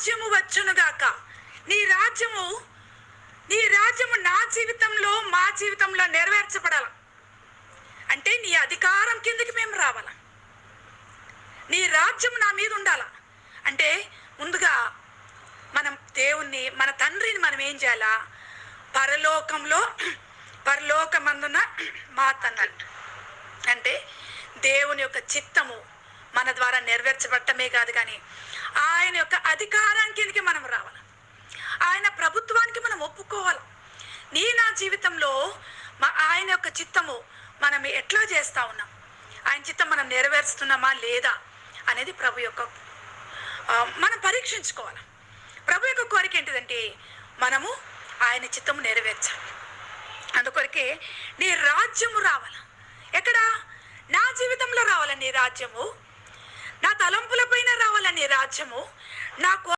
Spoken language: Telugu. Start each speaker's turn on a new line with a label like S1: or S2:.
S1: రాజ్యము వచ్చునుగాక నీ రాజ్యము నీ రాజ్యము నా జీవితంలో మా జీవితంలో నెరవేర్చబడాల. అంటే నీ అధికారం కిందకి మేము రావాల. నీ రాజ్యం నా మీద ఉండాల. అంటే ముందుగా మనం దేవుణ్ణి మన తండ్రిని మనం ఏం చేయాలా? పరలోకంలో పరలోకమందున మా తండ్రి. అంటే దేవుని యొక్క చిత్తము మన ద్వారా నెరవేర్చబడటమే కాదు కానీ ఆయన యొక్క అధికారానికి కిందకి మనం రావాలి? ఆయన ప్రభుత్వానికి మనం ఒప్పుకోవాలి. నీ నా జీవితంలో మా ఆయన యొక్క చిత్తము మనం ఎట్లా చేస్తా ఉన్నాం? ఆయన చిత్తం మనం నెరవేరుస్తున్నామా లేదా అనేది ప్రభు యొక్క మనం పరీక్షించుకోవాలి. ప్రభు యొక్క కోరిక ఏంటిదంటే మనము ఆయన చిత్తము నెరవేర్చాలి. అందుకొరకే నీ రాజ్యము రావాల? ఎక్కడ? నా జీవితంలో రావాల నీ రాజ్యము? నా తలంపుల పైన రావాలని రాజ్యము. నా